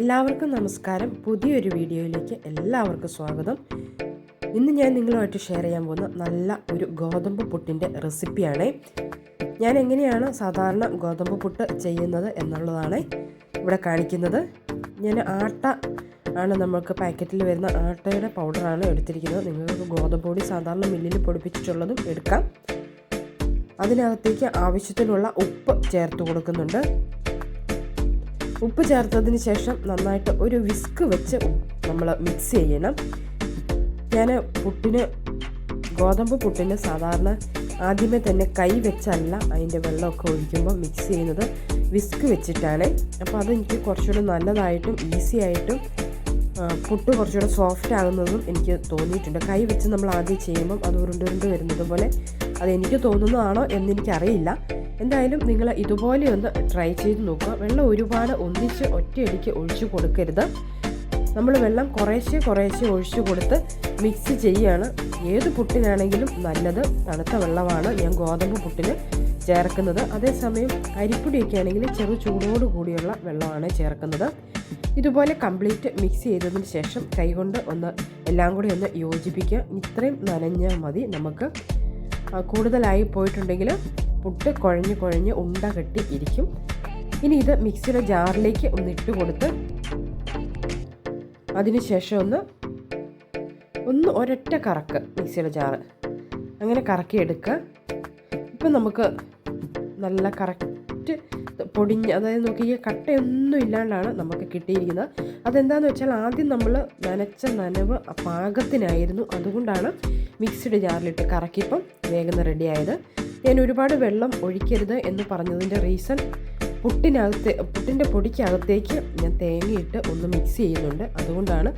എല്ലാവർക്കും നമസ്കാരം. പുതിയൊരു വീഡിയോയിലേക്ക് എല്ലാവർക്കും സ്വാഗതം. ഇന്ന് ഞാൻ നിങ്ങളുമായിട്ട് ഷെയർ ചെയ്യാൻ പോകുന്ന നല്ല ഒരു ഗോതമ്പ് പുട്ടിന്റെ റെസിപ്പിയാണ് ഞാൻ എങ്ങനെയാണ് സാധാരണ ഗോതമ്പ് പുട്ട് ചെയ്യുന്നത് എന്നുള്ളതാണ് ഇവിടെ കാണിക്കുന്നത്. ഞാൻ ആട്ട ആണ് നമുക്ക് പാക്കറ്റിൽ വരുന്ന ആട്ടയുടെ പൗഡറാണ് എടുത്തിരിക്കുന്നത്. നിങ്ങൾക്ക് ഗോതമ്പ് പൊടി സാധാരണ മില്ലിൽ പൊടിപ്പിച്ചിട്ടുള്ളതും എടുക്കാം. അതിനകത്തേക്ക് ആവശ്യത്തിനുള്ള ഉപ്പ് ചേർത്ത് കൊടുക്കുന്നുണ്ട്. ഉപ്പ് ചേർത്തതിന് ശേഷം നന്നായിട്ട് ഒരു വിസ്ക് വെച്ച് നമ്മൾ മിക്സ് ചെയ്യണം. ഞാൻ പുട്ടിന് ഗോതമ്പ് പുട്ടിന് സാധാരണ ആദ്യമേ തന്നെ കൈ വെച്ചല്ല അതിന്റെ വെള്ളമൊക്കെ ഒഴിക്കുമ്പോൾ മിക്സ് ചെയ്യുന്നത് വിസ്ക് വെച്ചിട്ടാണ്. അപ്പോൾ അതെനിക്ക് കുറച്ചുകൂടെ നല്ലതായിട്ടും ഈസി ആയിട്ടും പുട്ട് കുറച്ചുകൂടെ സോഫ്റ്റ് ആകുന്നതും എനിക്ക് തോന്നിയിട്ടുണ്ട്. കൈ വെച്ച് നമ്മൾ ആദ്യം ചെയ്യുമ്പം അത് ഉരുണ്ടുരുണ്ട് വരുന്നത് പോലെ അത് തോന്നുന്നതാണോ തോന്നുന്നതാണോ എന്നെനിക്കറിയില്ല. എന്തായാലും നിങ്ങൾ ഇതുപോലെ ഒന്ന് ട്രൈ ചെയ്ത് നോക്കുക. വെള്ളം ഒരുപാട് ഒന്നിച്ച് ഒറ്റയടിക്ക് ഒഴിച്ചു കൊടുക്കരുത്. നമ്മൾ വെള്ളം കുറേശ്ശെ കുറേശ്ശെ ഒഴിച്ചു കൊടുത്ത് മിക്സ് ചെയ്യുകയാണ് ഏത് പുട്ടിനാണെങ്കിലും നല്ലത്. തണുത്ത വെള്ളമാണ് ഞാൻ ഗോതമ്പ് പുട്ടിന് ചേർക്കുന്നത്. അതേസമയം അരിപ്പൊടിയൊക്കെ ആണെങ്കിൽ ചെറു ചൂടോട് കൂടിയുള്ള വെള്ളമാണ് ചേർക്കുന്നത്. ഇതുപോലെ കംപ്ലീറ്റ് മിക്സ് ചെയ്തതിന് ശേഷം കൈകൊണ്ട് ഒന്ന് എല്ലാം കൂടി ഒന്ന് യോജിപ്പിക്കുക. ഇത്രയും നനഞ്ഞാൽ മതി നമുക്ക്. കൂടുതലായി പോയിട്ടുണ്ടെങ്കിൽ പുട്ട് കുഴഞ്ഞ് കുഴഞ്ഞ് ഉണ്ട കെട്ടി ഇരിക്കും. ഇനി ഇത് മിക്സിയുടെ ജാറിലേക്ക് ഒന്ന് ഇട്ട് കൊടുത്ത് അതിനുശേഷം ഒന്ന് ഒന്ന് ഒരൊറ്റ കറക്ക് മിക്സിയുടെ ജാറ്. അങ്ങനെ കറക്കി എടുക്കുക. ഇപ്പം നമുക്ക് നല്ല കറക്റ്റ് പൊടിഞ്ഞ് അതായത് നോക്കിയാൽ കട്ടയൊന്നും ഇല്ലാണ്ടാണ് നമുക്ക് കിട്ടിയിരിക്കുന്നത്. അതെന്താണെന്ന് വെച്ചാൽ ആദ്യം നമ്മൾ നനച്ച നനവ് പാകത്തിനായിരുന്നു. അതുകൊണ്ടാണ് മിക്സിഡ് ജാറിലിട്ട് കറക്കിപ്പം വേഗം റെഡിയായത് ഞാൻ ഒരുപാട് വെള്ളം ഒഴിക്കരുത് എന്ന് പറഞ്ഞതിന്റെ റീസൺ പുട്ടിനകത്ത് പുട്ടിന്റെ പൊടിക്കകത്തേക്ക് ഞാൻ തേങ്ങയിട്ട് ഒന്ന് മിക്സ് ചെയ്യുന്നുണ്ട്. അതുകൊണ്ടാണ്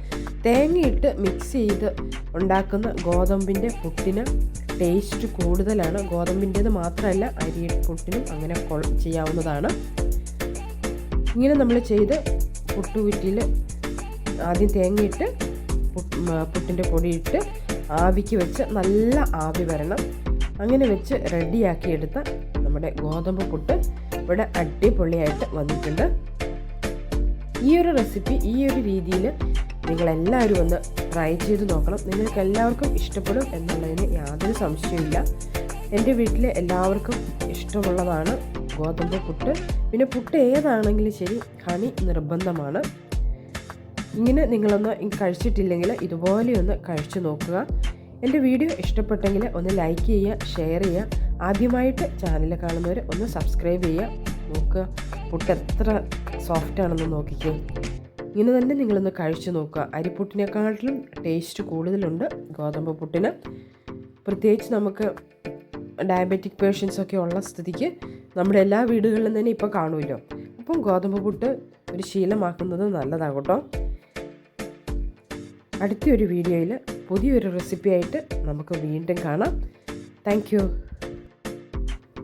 തേങ്ങയിട്ട് മിക്സ് ചെയ്ത് ഉണ്ടാക്കുന്ന ഗോതമ്പിന്റെ പുട്ടിന് ടേസ്റ്റ് കൂടുതലാണ്. ഗോതമ്പിന്റേത് മാത്രമല്ല അരി പുട്ടിനും അങ്ങനെ ചെയ്യാവുന്നതാണ്. ഇങ്ങനെ നമ്മൾ ചെയ്ത് പുട്ടുകുറ്റിയിൽ ആദ്യം തേങ്ങയിട്ട് പുട്ടിന്റെ പൊടിയിട്ട് ആവിക്ക് വെച്ച് നല്ല ആവി വരണം. അങ്ങനെ വെച്ച് റെഡിയാക്കി എടുത്ത നമ്മുടെ ഗോതമ്പ് പുട്ട് ഇവിടെ അടിപൊളിയായിട്ട് വന്നിട്ടുണ്ട്. ഈ ഒരു റെസിപ്പി ഈ ഒരു രീതിയിൽ നിങ്ങളെല്ലാവരും ഒന്ന് ട്രൈ ചെയ്ത് നോക്കണം. നിങ്ങൾക്ക് എല്ലാവർക്കും ഇഷ്ടപ്പെടും എന്നുള്ളതിന് യാതൊരു സംശയമില്ല എന്റെ വീട്ടിൽ എല്ലാവർക്കും ഇഷ്ടമുള്ളതാണ് ഗോതമ്പ് പുട്ട്. പിന്നെ പുട്ട് ഏതാണെങ്കിലും ശരി ഹണി നിർബന്ധമാണ്. ഇങ്ങനെ നിങ്ങളൊന്ന് കഴിച്ചിട്ടില്ലെങ്കിൽ ഇതുപോലെ ഒന്ന് കഴിച്ചു നോക്കുക. എന്റെ വീഡിയോ ഇഷ്ടപ്പെട്ടെങ്കിൽ ഒന്ന് ലൈക്ക് ചെയ്യുക ഷെയർ ചെയ്യുക. ആദ്യമായിട്ട് ചാനൽ കാണുന്നവർ ഒന്ന് സബ്സ്ക്രൈബ് ചെയ്യുക. നോക്കുക പുട്ട് എത്ര സോഫ്റ്റ് ആണെന്ന് നോക്കിക്കേ. ഇങ്ങനെ തന്നെ നിങ്ങളൊന്ന് കഴിച്ചു നോക്കുക. അരിപ്പുട്ടിനെക്കാട്ടിലും ടേസ്റ്റ് കൂടുതലുണ്ട് ഗോതമ്പ് പുട്ടിന്. പ്രത്യേകിച്ച് നമുക്ക് ഡയബറ്റിക് പേഷ്യൻസ് ഒക്കെ ഉള്ള സ്ഥിതിക്ക് നമ്മുടെ എല്ലാ വീടുകളിലും തന്നെ ഇപ്പോൾ കാണുമല്ലോ. അപ്പം ഗോതമ്പ് പുട്ട് ഒരു ശീലമാക്കുന്നത് നല്ലതാണ് കേട്ടോ. അടുത്തൊരു വീഡിയോയിൽ പുതിയൊരു റെസിപ്പിയായിട്ട് നമുക്ക് വീണ്ടും കാണാം. Thank